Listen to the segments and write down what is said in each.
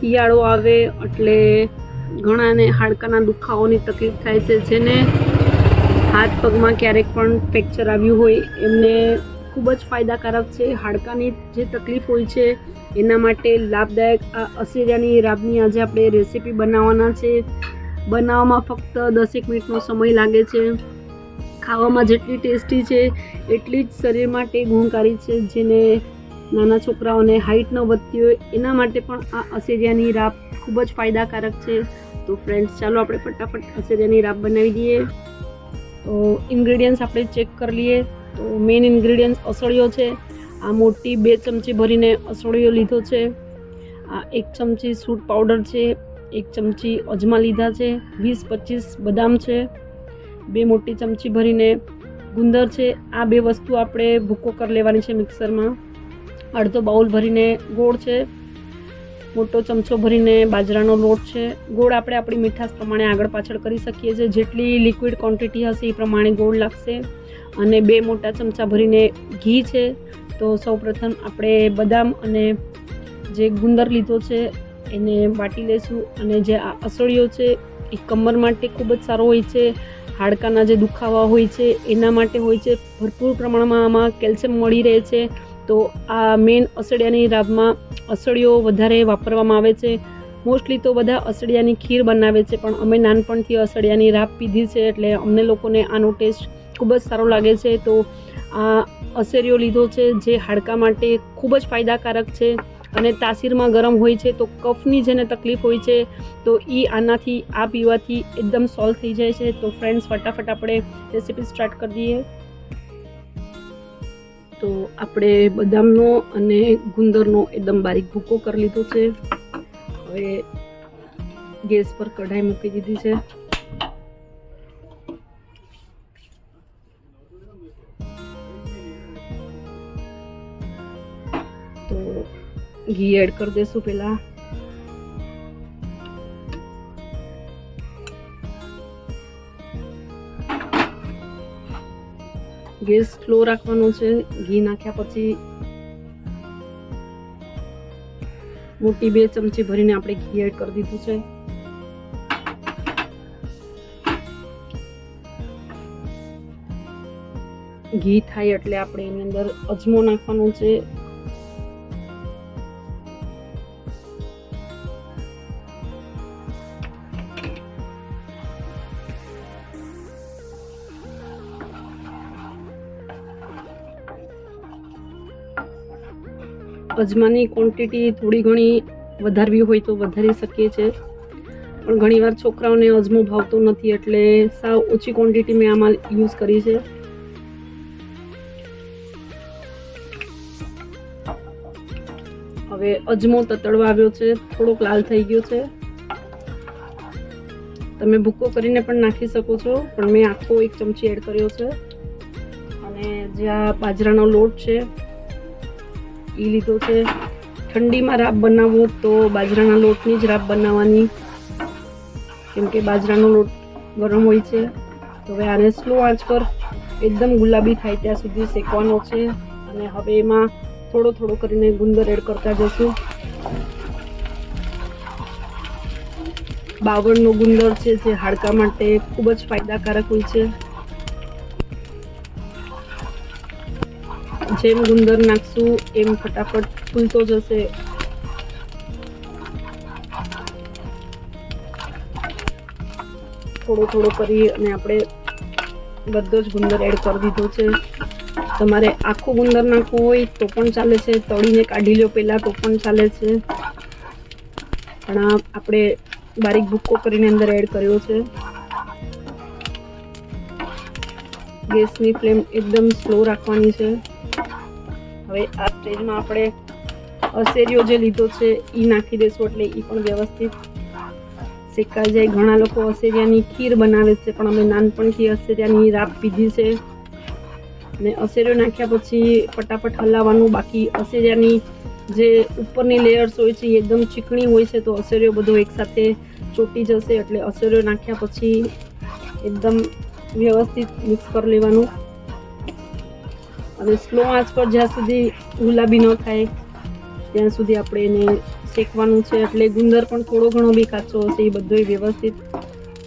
શિયાળો આવે એટલે ઘણાને હાડકાના દુખાવાની તકલીફ થાય છે, જેને હાથ પગમાં ક્યારેક પણ ફ્રેક્ચર આવ્યું હોય, એમને ખૂબ જ ફાયદાકારક છે. હાડકાની જે તકલીફ હોય છે, એના માટે લાભદાયક આ અસેરિયાની રાબની આજે આપણે રેસીપી બનાવવાના છે. બનાવવામાં ફક્ત દસેક મિનિટનો સમય લાગે છે. ખાવામાં જેટલી ટેસ્ટી છે, એટલી જ શરીર માટે ગુણકારી છે, જેને નાના છોકરાઓને હાઇટ ન વધતી હોય, એના માટે પણ આ અસેરિયાની રાબ ખૂબ જ ફાયદાકારક છે. તો ફ્રેન્ડ્સ ચાલો આપણે ફટાફટ અસેરિયાની રાબ બનાવી દઈએ. તો ઇન્ગ્રેડિયન્ટ્સ આપણે ચેક કરી લઈએ. તો મેઇન ઇન્ગ્રેડિયન્ટ્સ અસળિયો છે. આ મોટી બે ચમચી ભરીને અસળિયો લીધો છે. આ એક ચમચી સૂટ પાવડર છે. એક ચમચી અજમા લીધા છે. વીસ પચીસ બદામ છે. બે મોટી ચમચી ભરીને ગુંદર છે. આ બે વસ્તુ આપણે ભૂકો કરી લેવાની છે મિક્સરમાં અડધો બાઉલ ભરીને ગોળ છે. મોટો ચમચો ભરીને બાજરાનો લોટ છે. ગોળ આપણે આપણી મીઠાશ પ્રમાણે આગળ પાછળ કરી શકીએ છીએ. જેટલી લિક્વિડ ક્વોન્ટિટી હશે એ પ્રમાણે ગોળ લાગશે. અને બે મોટા ચમચા ભરીને ઘી છે. તો સૌપ્રથમ આપણે બદામ અને જે ગુંદર લીધો છે એને વાટી લઈશું. અને જે આ અસળિયો છે એ કમર માટે ખૂબ જ સારો હોય છે. હાડકાના જે દુખાવા હોય છે એના માટે હોય છે. ભરપૂર પ્રમાણમાં આમાં કેલ્શિયમ મળી રહે છે. તો આ મેઇન અસડિયાની રાબમાં અસડિયો વધારે વાપરવામાં આવે છે. મોસ્ટલી તો બધા અસડિયાની ખીર બનાવે છે, પણ અમે નાનપણથી અસડિયાની રાબ પીધી છે એટલે અમને લોકોને આનો ટેસ્ટ ખૂબ જ સારો લાગે છે. તો આ અસેરીઓ લીધો છે જે હાડકા માટે ખૂબ જ ફાયદાકારક છે અને તાસીરમાં ગરમ હોય છે તો કફની જેને તકલીફ હોય છે તો એ આનાથી આ પીવાથી એકદમ સોલ્વ થઈ જાય છે. તો ફ્રેન્ડ્સ ફટાફટ આપણે રેસીપી સ્ટાર્ટ કરી દઈએ. તો આપણે બદામનો અને ગુંદરનો એકદમ બારીક ભૂકો કરી લીધો છે. હવે ગેસ પર કઢાઈ મૂકી દીધી છે. તો ઘી એડ કરી દઈશું પહેલા. ગેસ સ્લો રાખવાનો છે, ઘી નાખ્યા પછી મોટી બે ચમચી ભરીને આપણે ઘી એડ કરી દીધું છે. ઘી થાય એટલે આપણે એની અંદર અજમો નાખવાનો છે. અજમાની ક્વોન્ટિટી થોડી ઘણી વધારવી હોય તો વધારી શકીએ છીએ પણ ઘણીવાર છોકરાઓને અજમો ભાવતો નથી એટલે સાવ ઓછી ક્વોન્ટિટી મેં આમાં યુઝ કરી છે. હવે અજમો તતડવા આવ્યો છે, થોડોક લાલ થઈ ગયો છે. તમે ભૂકો કરીને પણ નાખી શકો છો, પણ મેં આખો એક ચમચી એડ કર્યો છે. અને જે આ બાજરાનો લોટ છે એ લીધો છે. ઠંડીમાં રાબ બનાવવો તો બાજરાના લોટની જ રાબ બનાવવાની. કેમ કે બાજરાનો લોટ ગરમ હોય છે. તો હવે આને સ્લો આંચ પર એકદમ ગુલાબી થાય ત્યાં સુધી શેકવાનો છે. અને હવે એમાં થોડો થોડો કરીને ગુંદર એડ કરતા જશું. બાવળનો ગુંદર છે જે હાડકા માટે ખૂબ જ ફાયદાકારક હોય છે. જેમ ગુંદર નાખશું, એમ ફટાફટ ફૂલતો જશે. થોડો થોડો કરી અને આપણે બધો જ ગુંદર એડ કરી દીધો છે. તમારે આખો ગુંદર નાખવો હોય તો પણ ચાલે છે, તળીને કાઢી લો પહેલાં તો પણ ચાલે છે. પણ આ આપણે બારીક ભૂક્કો કરીને અંદર એડ કર્યો છે. ગેસની ફ્લેમ એકદમ સ્લો રાખવાની છે. હવે આ સ્ટેજમાં આપણે અસેરિયો જે લીધો છે એ નાખી દેશું એટલે એ પણ વ્યવસ્થિત શેકાઈ જાય. ઘણા લોકો અસેરિયાની ખીર બનાવે છે, પણ અમે નાનપણથી અસેરિયાની રાબ પીધી છે. ને અસેરીઓ નાખ્યા પછી ફટાફટ હલાવવાનું. બાકી અસેરિયાની જે ઉપરની લેયર્સ હોય છે એ એકદમ ચીકણી હોય છે, તો અસેરિયો બધો એકસાથે ચોટી જશે એટલે અસેરીઓ નાખ્યા પછી એકદમ વ્યવસ્થિત મિક્સ કરી લેવાનું. અને સ્લો આંચ પર જ્યાં સુધી ગુલાબી ન થાય, ત્યાં સુધી આપણે એને શેકવાનું છે. એટલે ગુંદર પણ થોડો ઘણો બી કાચો હશે, એ બધો વ્યવસ્થિત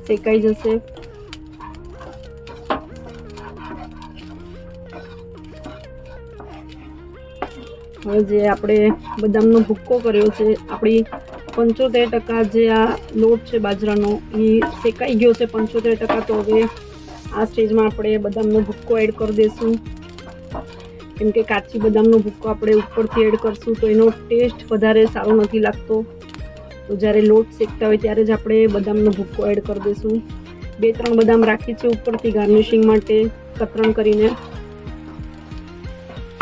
શેકાઈ જશે. હવે જે આપણે બદામનો ભૂક્કો કર્યો છે, આપણી પંચોતેર ટકા જે આ લોટ છે બાજરાનો, એ શેકાઈ ગયો છે પંચોતેર ટકા. તો હવે આ સ્ટેજમાં આપણે બદામનો ભૂક્કો એડ કરી દઈશું કેમ કે કાચી બદામનો ભૂક્કો આપણે ઉપરથી એડ કરશું તો એનો ટેસ્ટ વધારે સારો નથી લાગતો. તો જ્યારે લોટ શેકતા હોય ત્યારે જ આપણે બદામનો ભૂક્કો એડ કરી દઈશું. બે ત્રણ બદામ રાખી છે ઉપરથી ગાર્નિશિંગ માટે કતરણ કરીને.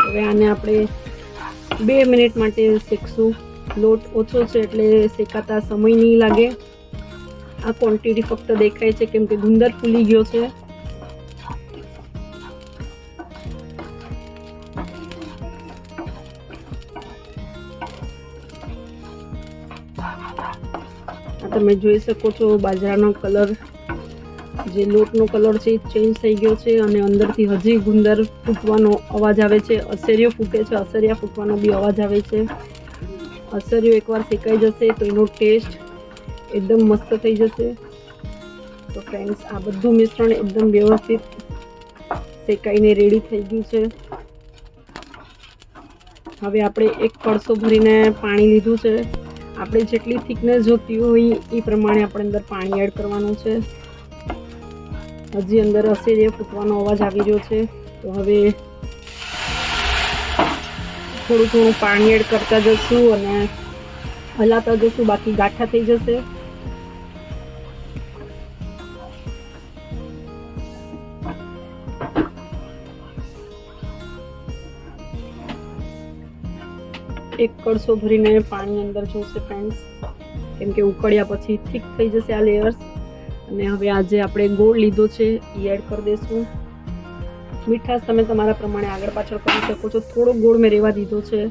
હવે આને આપણે બે મિનિટ માટે શેકશું. લોટ ઓછો છે એટલે શેકાતા સમય નહીં લાગે. આ ક્વોન્ટિટી ફક્ત દેખાય છે કેમ કે ગુંદર ફૂલી ગયો છે. તમે જોઈ શકો છો બાજરાનો કલર. જે લોટનો કલર છે ચેન્જ થઈ ગયો છે અને અંદરથી હજી ગુંદર ફૂટવાનો અવાજ આવે છે. અસરિયો ફૂટે છે, અસરિયા ફૂટવાનો બી અવાજ આવે છે. અસરિયો એકવાર શેકાઈ જશે તો એનો ટેસ્ટ એકદમ મસ્ત થઈ જશે. તો ફ્રેન્ડ્સ આ બધું મિશ્રણ એકદમ વ્યવસ્થિત શેકાઈને રેડી થઈ ગયું છે. હવે આપણે એક કળસો ભરીને પાણી લીધું છે. આપણે જેટલી થિકનેસ જોતી હોય એ પ્રમાણે આપણે અંદર પાણી એડ કરવાનું છે. હજી અંદર હશે જે ફૂટવાનો અવાજ આવી રહ્યો છે. તો હવે થોડું થોડું પાણી એડ કરતા જશું અને હલાતા જશું, બાકી ગાંઠા થઈ જશે. એક કળશો ભરીને પાણી અંદર જોશે ફ્રેન્ડ્સ કેમ કે ઉકળ્યા પછી થીક થઈ જશે આ લેયર્સ અને હવે આજે આપણે ગોળ લીધો છે એ એડ કરી દઈશું મીઠાશ તમે તમારા પ્રમાણે આગળ પાછળ કરી શકો છો. થોડો ગોળ મેં રેવા દીધો છે.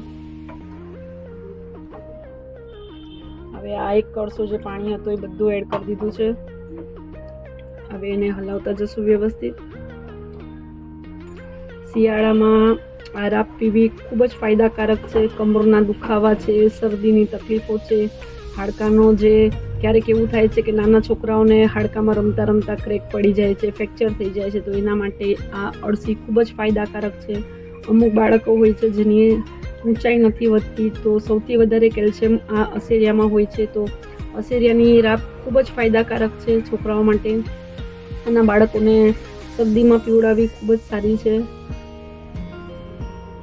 હવે આ એક કળશો જે પાણી હતો એ બધું એડ કરી દીધું છે. હવે એને હલાવતા જશું વ્યવસ્થિત. શિયાળામાં આ રાબ પીવી ખૂબ જ ફાયદાકારક છે, કમરના દુખાવા છે, શરદીની તકલીફો છે, હાડકાનો જે ક્યારેક એવું થાય છે કે નાના છોકરાઓને હાડકામાં રમતા રમતા ક્રેક પડી જાય છે, ફ્રેક્ચર થઈ જાય છે, તો એના માટે આ અળસી ખૂબ જ ફાયદાકારક છે. અમુક બાળકો હોય છે જેની ઊંચાઈ નથી વધતી, તો સૌથી વધારે કેલ્શિયમ આ અસેરિયામાં હોય છે, તો અસેરિયાની રાબ ખૂબ જ ફાયદાકારક છે છોકરાઓ માટે. અને બાળકોને શરદીમાં પીવડાવવી ખૂબ જ સારી છે.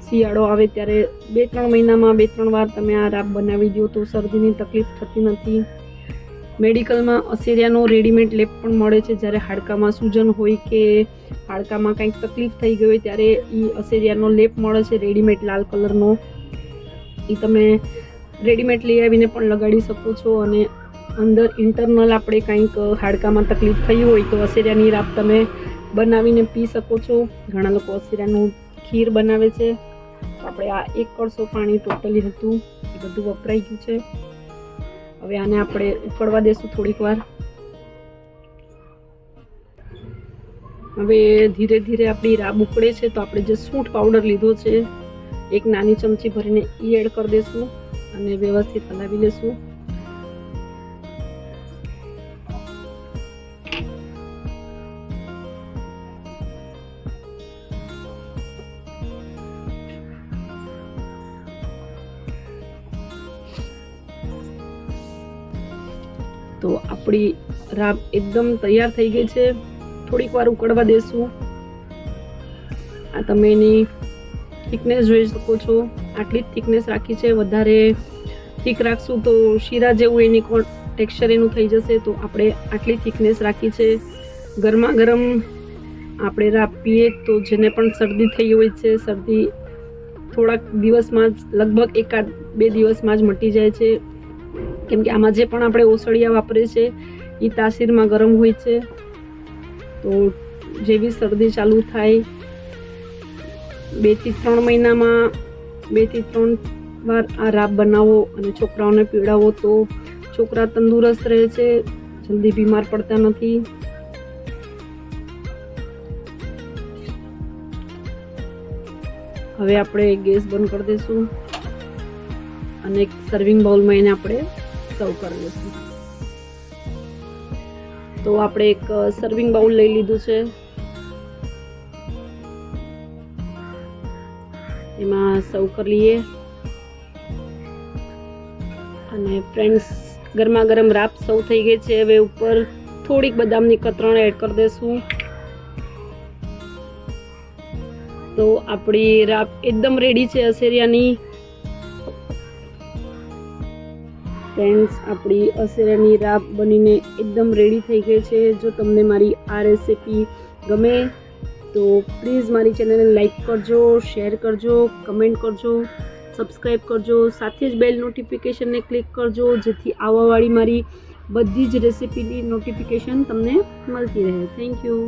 શિયાળો આવે ત્યારે બે ત્રણ મહિનામાં બે ત્રણ વાર તમે આ રાબ બનાવી દો તો શરદીની તકલીફ થતી નથી. મેડિકલમાં અસેરિયાનો રેડીમેડ લેપ પણ મળે છે જ્યારે હાડકામાં સૂજન હોય કે હાડકામાં કંઈક તકલીફ થઈ ગઈ હોય ત્યારે એ અસેરિયાનો લેપ મળે છે રેડીમેડ લાલ કલરનો. એ તમે રેડીમેડ લઈ આવીને પણ લગાડી શકો છો અને અંદર ઇન્ટરનલ આપણે કંઈક હાડકામાં તકલીફ થઈ હોય તો અસેરિયાની રાબ તમે બનાવીને પી શકો છો. ઘણા લોકો અસેરિયાનું ખીર બનાવે છે. આપણે આ એક કળશો પાણી ટોટલી હતું. એ બધું વપરાઈ ગયું છે. હવે આને આપણે ઉકળવા દેશું થોડીક વાર. હવે ધીરે ધીરે આપણી રાબ ઉકળે છે તો આપણે જે સૂંઠ પાવડર લીધો છે, એક નાની ચમચી ભરીને એ એડ કરી દઈશું અને વ્યવસ્થિત હલાવી લેશું. તો આપણી રાબ એકદમ તૈયાર થઈ ગઈ છે. થોડીક વાર ઉકળવા દેશું. આ તમે એની થિકનેસ જોઈ શકો છો. આટલી જ થિકનેસ રાખી છે. વધારે થીક રાખશું તો શીરા જેવું એની ટેક્સચર એનું થઈ જશે. તો આપણે આટલી થિકનેસ રાખી છે. ગરમા ગરમ આપણે રાબ પીએ તો જેને પણ શરદી થઈ હોય છે, શરદી થોડાક દિવસમાં જ, લગભગ એકાદ બે દિવસમાં જ મટી જાય છે. કેમ કે આમાં જે પણ આપણે ઓસળિયા વાપરીએ છે એ તાસીરમાં ગરમ હોય છે. તો જેવી શરદી ચાલુ થાય, બેથી ત્રણ મહિનામાં, બેથી ત્રણ વાર આ રાબ બનાવો અને છોકરાઓને પીવડાવો તો છોકરા તંદુરસ્ત રહે છે, જલ્દી બીમાર પડતા નથી. હવે આપણે ગેસ બંધ કરી દઈશું અને એક સર્વિંગ બાઉલમાં એને આપણે સર્વ કરી લઈશું. તો આપણે એક સર્વિંગ બાઉલ લઈ લીધું છે. એમાં સર્વ કરી લઈએ. અને ફ્રેન્ડ્સ ગરમા ગરમ રાપ સૌ થઈ ગઈ છે. હવે ઉપર થોડીક બદામની કતરણ એડ કરી દઈશું તો આપણી રાપ એકદમ રેડી છે અસેરિયાની. ફ્રેન્ડ્સ આપણી અસેરાની રાપ બનીને એકદમ રેડી થઈ ગઈ છે. જો તમને મારી આ રેસીપી ગમે, તો પ્લીઝ મારી ચેનલને લાઈક કરજો શેર કરજો કમેન્ટ કરજો સબસ્ક્રાઈબ કરજો, સાથે જ બેલ નોટિફિકેશનને ક્લિક કરજો, જેથી આવવાવાળી મારી બધી જ રેસિપીની નોટિફિકેશન તમને મળતી રહે. Thank you